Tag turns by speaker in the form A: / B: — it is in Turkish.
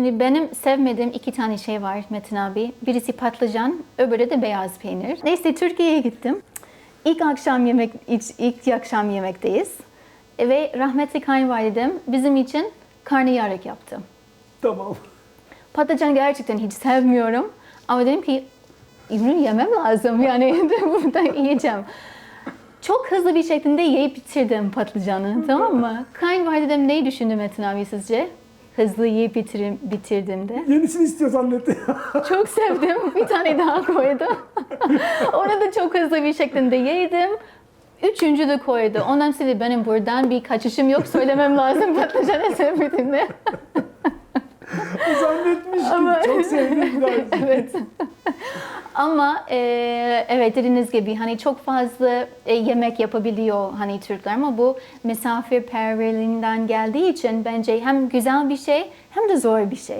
A: Şimdi benim sevmediğim iki tane şey var Metin abi. Birisi patlıcan, öbürü de beyaz peynir. Neyse Türkiye'ye gittim. İlk akşam yemek, ilk, akşam yemekteyiz. Ve rahmetli kayınvalidem bizim için karnıyarık yaptı.
B: Tamam.
A: Patlıcan gerçekten hiç sevmiyorum. Ama dedim ki bunu yemem lazım yani burada yiyeceğim. Çok hızlı bir şekilde yiyip bitirdim patlıcanı tamam mı? Kayınvalidem neyi düşündü Metin abi sizce? Hızlı yiyip bitirim, bitirdiğimde.
B: Yenisini istiyor zannetti.
A: Çok sevdim. Bir tane daha koydu. Onu da çok hızlı bir şekilde yedim. Üçüncü de koydu. Ondan sonra benim buradan bir kaçışım yok. Söylemem lazım patlıcanı sevmediğimde. Ama-
B: Çok sevdim biraz.
A: evet. Ama e, evet dediğiniz gibi hani çok fazla e, yemek yapabiliyor hani Türkler ama bu misafirperverliğinden geldiği için bence hem güzel bir şey hem de zor bir şey.